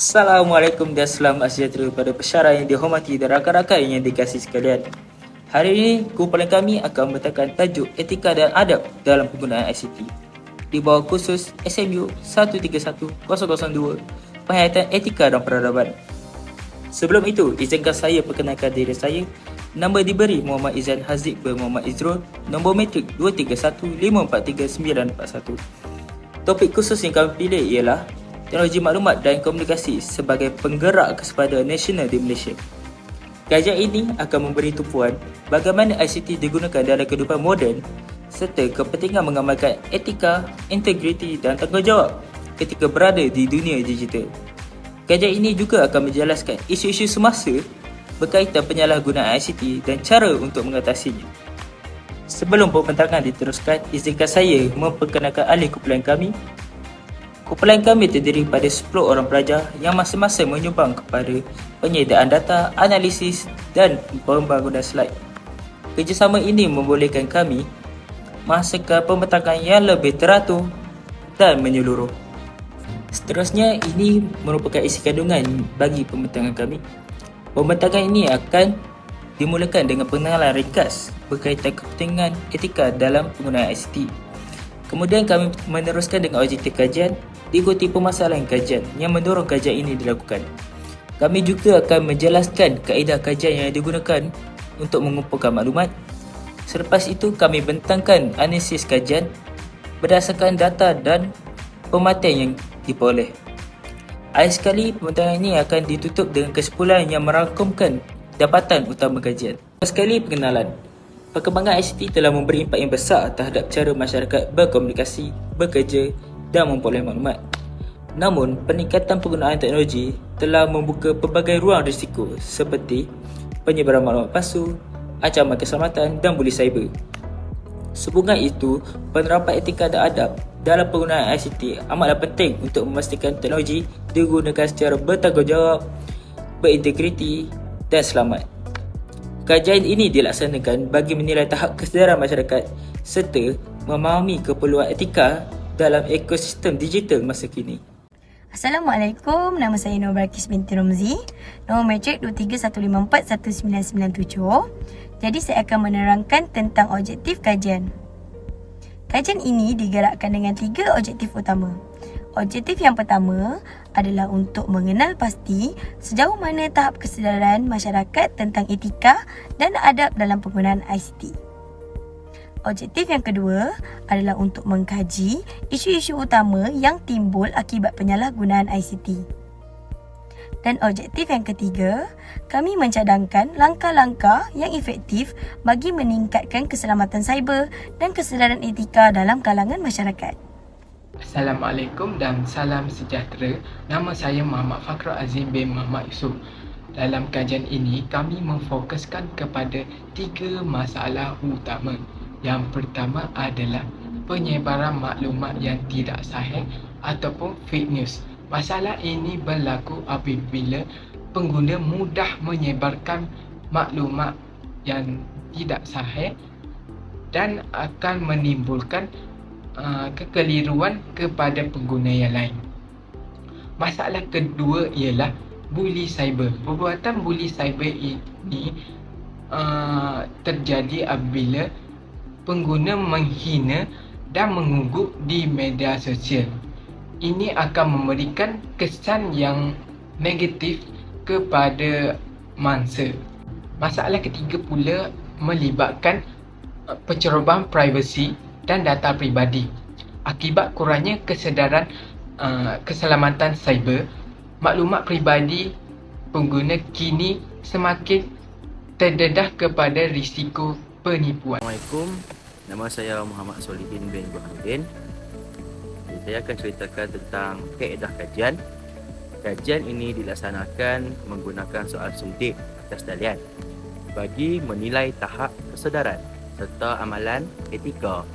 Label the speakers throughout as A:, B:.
A: Assalamualaikum dan selamat sejahtera kepada pesyarah yang dihormati dan rakan-rakan yang dikasih sekalian. Hari ini, kumpulan kami akan membentangkan tajuk etika dan adab dalam penggunaan ICT. Di bawah khusus SMU 131002, penghayatan etika dan peradaban. Sebelum itu, izinkan saya perkenalkan diri saya. Nama diberi Muhammad Izan Haziq bin Muhammad Izrul, nombor metrik 23154391. Topik khusus yang kami pilih ialah teknologi maklumat dan komunikasi sebagai penggerak kesepada nasional di Malaysia. Kajian ini akan memberi tumpuan bagaimana ICT digunakan dalam kehidupan moden serta kepentingan mengamalkan etika, integriti dan tanggungjawab ketika berada di dunia digital. Kajian ini juga akan menjelaskan isu-isu semasa berkaitan penyalahgunaan ICT dan cara untuk mengatasinya. Sebelum pembentangan diteruskan, izinkan saya memperkenalkan ahli kumpulan kami Kumpulan kami terdiri pada 10 orang pelajar yang masing-masing menyumbang kepada penyediaan data, analisis dan pembangunan slide. Kerjasama ini membolehkan kami menghasilkan pembentangan yang lebih teratur dan menyeluruh. Seterusnya, ini merupakan isi kandungan bagi pembentangan kami. Pembentangan ini akan dimulakan dengan pengenalan ringkas berkaitan kepentingan etika dalam penggunaan ICT. Kemudian kami meneruskan dengan objektif kajian permasalahan kajian yang mendorong kajian ini dilakukan. Kami juga akan menjelaskan kaedah kajian yang digunakan untuk mengumpulkan maklumat. Selepas itu kami bentangkan analisis kajian berdasarkan data dan pematian yang diperoleh. Akhir sekali, pembentangan ini akan ditutup dengan kesimpulan yang merangkumkan dapatan utama kajian. Sekali pengenalan. Perkembangan ICT telah memberi impak yang besar terhadap cara masyarakat berkomunikasi, bekerja dan memperoleh maklumat. Namun, peningkatan penggunaan teknologi telah membuka pelbagai ruang risiko seperti penyebaran maklumat palsu, ancaman keselamatan dan buli cyber. Sehubungan itu, penerapan etika dan adab dalam penggunaan ICT amatlah penting untuk memastikan teknologi digunakan secara bertanggungjawab, berintegriti dan selamat. Kajian ini dilaksanakan bagi menilai tahap kesedaran masyarakat serta memahami keperluan etika dalam ekosistem digital masa kini.
B: Assalamualaikum, nama saya Nur Barkis binti Romzi Nombor matrik 23154997 Jadi saya akan menerangkan tentang objektif kajian. Kajian ini digerakkan dengan tiga objektif utama. Objektif yang pertama adalah untuk mengenal pasti sejauh mana tahap kesedaran masyarakat tentang etika dan adab dalam penggunaan ICT. Objektif yang kedua adalah untuk mengkaji isu-isu utama yang timbul akibat penyalahgunaan ICT. Dan objektif yang ketiga, kami mencadangkan langkah-langkah yang efektif bagi meningkatkan keselamatan cyber dan kesedaran etika dalam kalangan masyarakat.
C: Assalamualaikum dan salam sejahtera. Nama saya Muhammad Fakhrul Azim bin Muhammad Yusof. Dalam kajian ini, kami memfokuskan kepada tiga masalah utama. Yang pertama adalah penyebaran maklumat yang tidak sahih ataupun fake news. Masalah ini berlaku apabila pengguna mudah menyebarkan maklumat yang tidak sahih dan akan menimbulkan Uh, kekeliruan kepada pengguna yang lain. Masalah kedua ialah bully cyber. Perbuatan bully cyber ini uh, terjadi apabila pengguna menghina dan mengugut di media sosial. Ini akan memberikan kesan yang negatif kepada mangsa. Masalah ketiga pula melibatkan uh, pencerobohan privasi dan data pribadi. Akibat kurangnya kesedaran uh, keselamatan cyber, maklumat pribadi pengguna kini semakin terdedah kepada risiko penipuan.
D: Assalamualaikum. Nama saya Muhammad Solihin bin Burhanuddin. Saya akan ceritakan tentang kaedah kajian. Kajian ini dilaksanakan menggunakan soal suntik atas talian bagi menilai tahap kesedaran serta amalan etika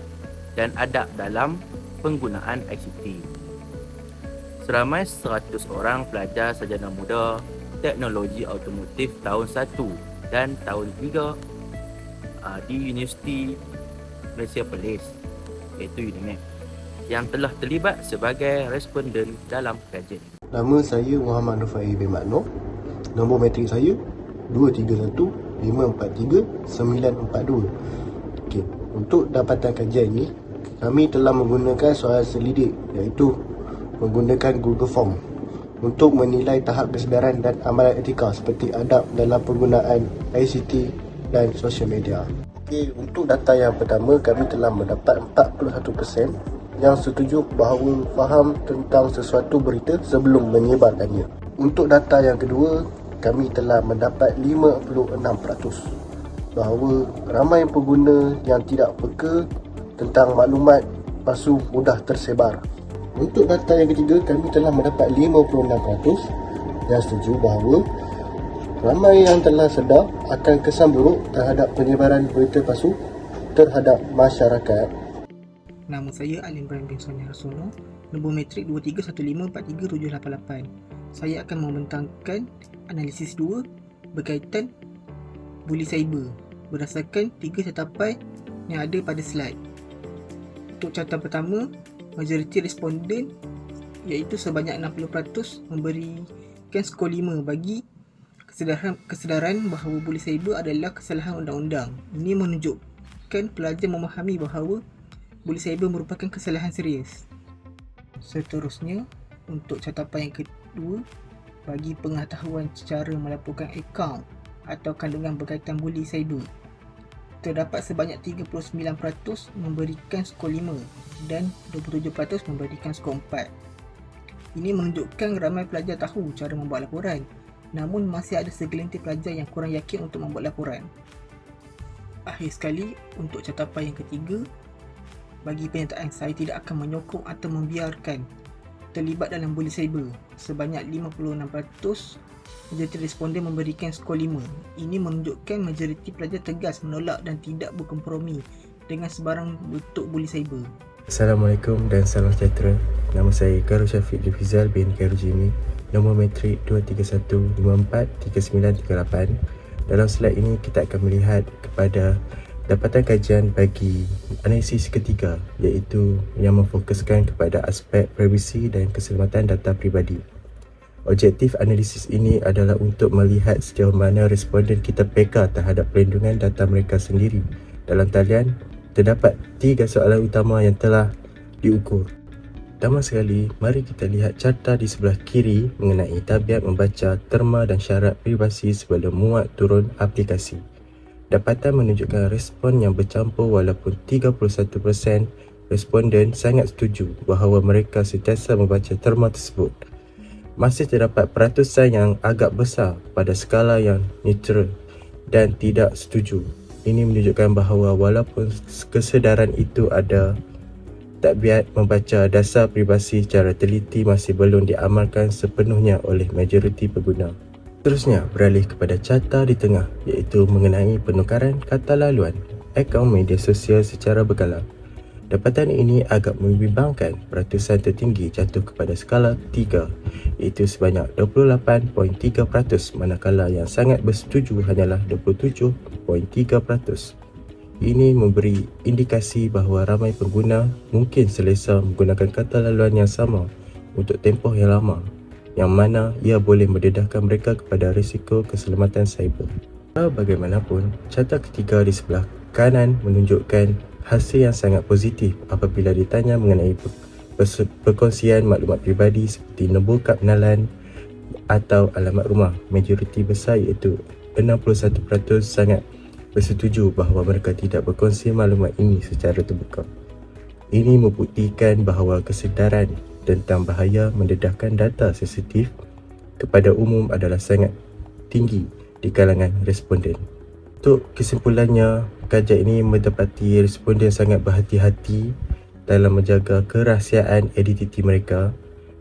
D: dan adab dalam penggunaan ICT. Seramai 100 orang pelajar sarjana muda teknologi automotif tahun 1 dan tahun 3 uh, di Universiti Malaysia Perlis iaitu UNIMEP yang telah terlibat sebagai responden dalam kajian.
E: Nama saya Muhammad Nufai bin Makno. Nombor matrik saya 231-543-942. Okey, untuk dapatan kajian ini, kami telah menggunakan soal selidik iaitu menggunakan Google Form untuk menilai tahap kesedaran dan amalan etika seperti adab dalam penggunaan ICT dan sosial media. Okey, untuk data yang pertama kami telah mendapat 41% yang setuju bahawa faham tentang sesuatu berita sebelum menyebarkannya. Untuk data yang kedua, kami telah mendapat 56% bahawa ramai pengguna yang tidak peka tentang maklumat palsu mudah tersebar. Untuk data yang ketiga, kami telah mendapat 56% yang setuju bahawa ramai yang telah sedar akan kesan buruk terhadap penyebaran berita palsu terhadap masyarakat.
F: Nama saya Alim Ibrahim bin Sonia Rasono Nombor metrik 2315437788 Saya akan membentangkan analisis 2 Berkaitan bully cyber Berdasarkan tiga catapan yang ada pada slide Untuk catatan pertama Majoriti responden iaitu sebanyak 60% memberikan skor 5 bagi kesedaran, kesedaran bahawa bully cyber adalah kesalahan undang-undang Ini menunjukkan pelajar memahami bahawa bully cyber merupakan kesalahan serius. Seterusnya, untuk catapan yang kedua, bagi pengetahuan cara melaporkan akaun atau kandungan berkaitan bully cyber, terdapat sebanyak 39% memberikan skor 5 dan 27% memberikan skor 4. Ini menunjukkan ramai pelajar tahu cara membuat laporan, namun masih ada segelintir pelajar yang kurang yakin untuk membuat laporan. Akhir sekali, untuk catapan yang ketiga, bagi penyataan saya tidak akan menyokong atau membiarkan terlibat dalam bully cyber. Sebanyak 56% majoriti responden memberikan skor 5. Ini menunjukkan majoriti pelajar tegas menolak dan tidak berkompromi dengan sebarang bentuk bully cyber.
G: Assalamualaikum dan salam sejahtera. Nama saya Karul Syafiq Difizal bin Karul Jimmy. Nombor metrik 231543938. Dalam slide ini kita akan melihat kepada dapatan kajian bagi analisis ketiga iaitu yang memfokuskan kepada aspek privasi dan keselamatan data pribadi. Objektif analisis ini adalah untuk melihat sejauh mana responden kita peka terhadap perlindungan data mereka sendiri. Dalam talian, terdapat tiga soalan utama yang telah diukur. Pertama sekali, mari kita lihat carta di sebelah kiri mengenai tabiat membaca terma dan syarat privasi sebelum muat turun aplikasi dapatan menunjukkan respon yang bercampur walaupun 31% responden sangat setuju bahawa mereka sentiasa membaca terma tersebut. Masih terdapat peratusan yang agak besar pada skala yang neutral dan tidak setuju. Ini menunjukkan bahawa walaupun kesedaran itu ada, takbiat membaca dasar privasi secara teliti masih belum diamalkan sepenuhnya oleh majoriti pengguna. Seterusnya, beralih kepada carta di tengah iaitu mengenai penukaran kata laluan akaun media sosial secara berkala. Dapatan ini agak membimbangkan peratusan tertinggi jatuh kepada skala 3 iaitu sebanyak 28.3% manakala yang sangat bersetuju hanyalah 27.3%. Ini memberi indikasi bahawa ramai pengguna mungkin selesa menggunakan kata laluan yang sama untuk tempoh yang lama yang mana ia boleh mendedahkan mereka kepada risiko keselamatan cyber. Bagaimanapun, carta ketiga di sebelah kanan menunjukkan hasil yang sangat positif apabila ditanya mengenai perkongsian maklumat pribadi seperti nombor kad pengenalan atau alamat rumah. Majoriti besar iaitu 61% sangat bersetuju bahawa mereka tidak berkongsi maklumat ini secara terbuka. Ini membuktikan bahawa kesedaran tentang bahaya mendedahkan data sensitif kepada umum adalah sangat tinggi di kalangan responden. Untuk kesimpulannya, kajian ini mendapati responden sangat berhati-hati dalam menjaga kerahsiaan identiti mereka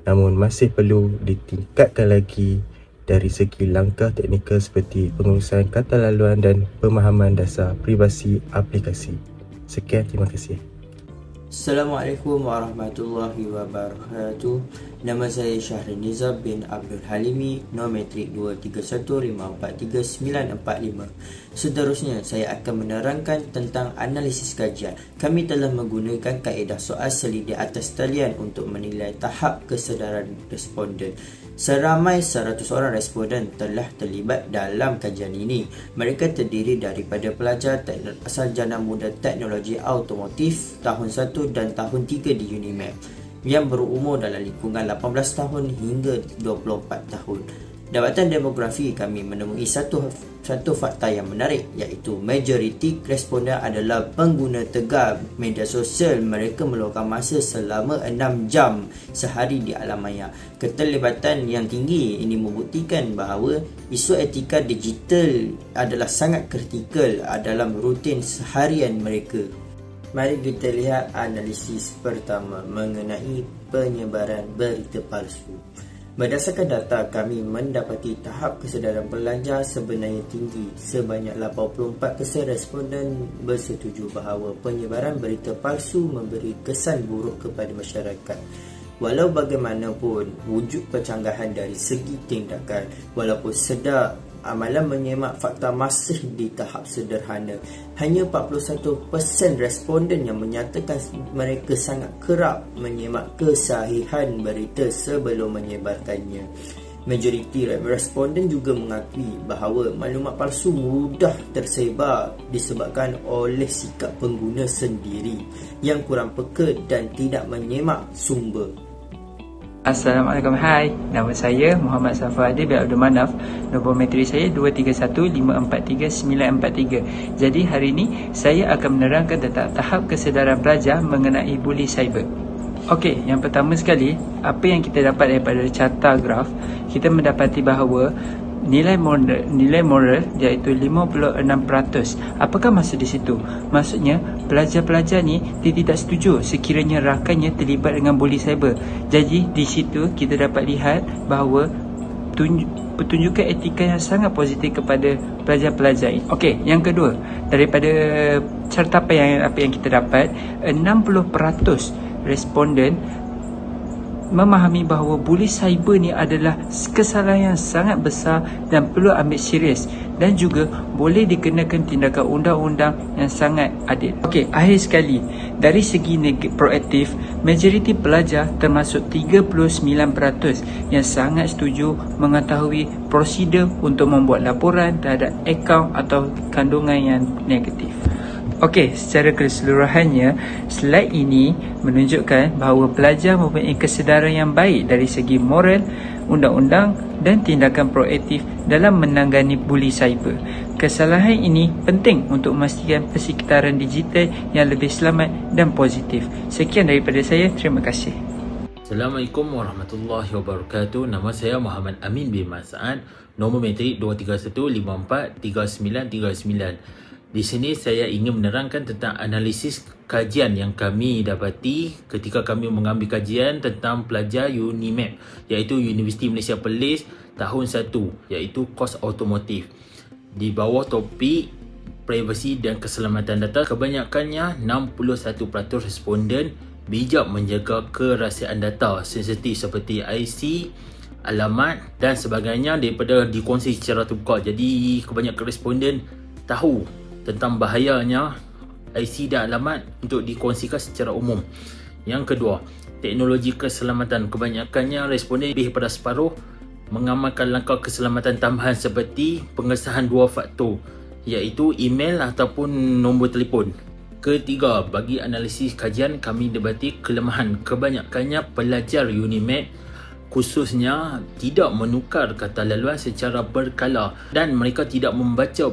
G: namun masih perlu ditingkatkan lagi dari segi langkah teknikal seperti pengurusan kata laluan dan pemahaman dasar privasi aplikasi. Sekian, terima kasih.
H: Assalamualaikum warahmatullahi wabarakatuh. Nama saya Syahrin Nizam bin Abdul Halimi, nombor metrik 231543945. Seterusnya, saya akan menerangkan tentang analisis kajian. Kami telah menggunakan kaedah soal selidik atas talian untuk menilai tahap kesedaran responden. Seramai 100 orang responden telah terlibat dalam kajian ini. Mereka terdiri daripada pelajar asal jana muda teknologi automotif tahun 1 dan tahun 3 di UNIMAP yang berumur dalam lingkungan 18 tahun hingga 24 tahun. Dapatan demografi kami menemui satu satu fakta yang menarik iaitu majoriti responden adalah pengguna tegar media sosial mereka meluangkan masa selama 6 jam sehari di alam maya. Keterlibatan yang tinggi ini membuktikan bahawa isu etika digital adalah sangat kritikal dalam rutin seharian mereka. Mari kita lihat analisis pertama mengenai penyebaran berita palsu. Berdasarkan data kami mendapati tahap kesedaran pelajar sebenarnya tinggi. Sebanyak 84% responden bersetuju bahawa penyebaran berita palsu memberi kesan buruk kepada masyarakat. Walau bagaimanapun wujud percanggahan dari segi tindakan walaupun sedar amalan menyemak fakta masih di tahap sederhana. Hanya 41% responden yang menyatakan mereka sangat kerap menyemak kesahihan berita sebelum menyebarkannya. Majoriti responden juga mengakui bahawa maklumat palsu mudah tersebar disebabkan oleh sikap pengguna sendiri yang kurang peka dan tidak menyemak sumber.
I: Assalamualaikum, hai. Nama saya Muhammad Safadi bin Abdul Manaf. Nombor metrik saya 2315439943. Jadi hari ini saya akan menerangkan tentang tahap kesedaran pelajar mengenai buli cyber. Okey, yang pertama sekali, apa yang kita dapat daripada carta graf, kita mendapati bahawa nilai moral, nilai moral iaitu 56%. Apakah maksud di situ? Maksudnya pelajar-pelajar ni dia tidak setuju sekiranya rakannya terlibat dengan bully cyber. Jadi di situ kita dapat lihat bahawa tunj- pertunjukan etika yang sangat positif kepada pelajar-pelajar ini. Okey, yang kedua, daripada carta apa yang apa yang kita dapat, 60% responden memahami bahawa bully cyber ni adalah kesalahan yang sangat besar dan perlu ambil serius dan juga boleh dikenakan tindakan undang-undang yang sangat adil. Okey, akhir sekali, dari segi neg- proaktif, majoriti pelajar termasuk 39% yang sangat setuju mengetahui prosedur untuk membuat laporan terhadap akaun atau kandungan yang negatif. Okey, secara keseluruhannya, slide ini menunjukkan bahawa pelajar mempunyai kesedaran yang baik dari segi moral, undang-undang dan tindakan proaktif dalam menangani buli cyber. Kesalahan ini penting untuk memastikan persekitaran digital yang lebih selamat dan positif. Sekian daripada saya, terima kasih.
J: Assalamualaikum warahmatullahi wabarakatuh. Nama saya Muhammad Amin bin Mas'ad. Nombor metrik 231543939. Di sini saya ingin menerangkan tentang analisis kajian yang kami dapati ketika kami mengambil kajian tentang pelajar UNIMAP iaitu Universiti Malaysia Perlis tahun 1 iaitu kos automotif. Di bawah topik privasi dan keselamatan data kebanyakannya 61% responden bijak menjaga kerahsiaan data sensitif seperti IC, alamat dan sebagainya daripada dikongsi secara terbuka. Jadi kebanyakan responden tahu tentang bahayanya IC dan alamat untuk dikongsikan secara umum. Yang kedua, teknologi keselamatan kebanyakannya responden lebih pada separuh mengamalkan langkah keselamatan tambahan seperti pengesahan dua faktor iaitu email ataupun nombor telefon. Ketiga, bagi analisis kajian kami debati kelemahan kebanyakannya pelajar UNIMED khususnya tidak menukar kata laluan secara berkala dan mereka tidak membaca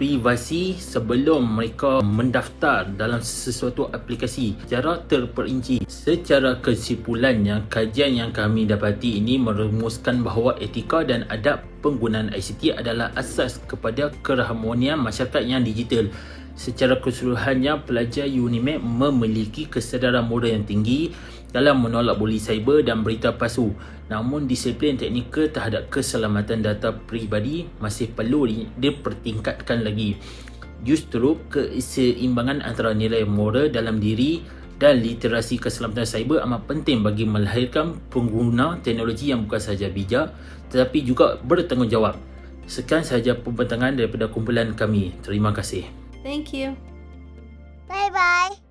J: privasi sebelum mereka mendaftar dalam sesuatu aplikasi secara terperinci. Secara kesimpulannya, kajian yang kami dapati ini merumuskan bahawa etika dan adab penggunaan ICT adalah asas kepada keharmonian masyarakat yang digital. Secara keseluruhannya, pelajar UNIMED memiliki kesedaran moral yang tinggi dalam menolak bully cyber dan berita palsu. Namun disiplin teknikal terhadap keselamatan data peribadi masih perlu di- dipertingkatkan lagi. Justru keseimbangan antara nilai moral dalam diri dan literasi keselamatan cyber amat penting bagi melahirkan pengguna teknologi yang bukan sahaja bijak tetapi juga bertanggungjawab. Sekian sahaja pembentangan daripada kumpulan kami. Terima kasih.
K: Thank you.
L: Bye bye.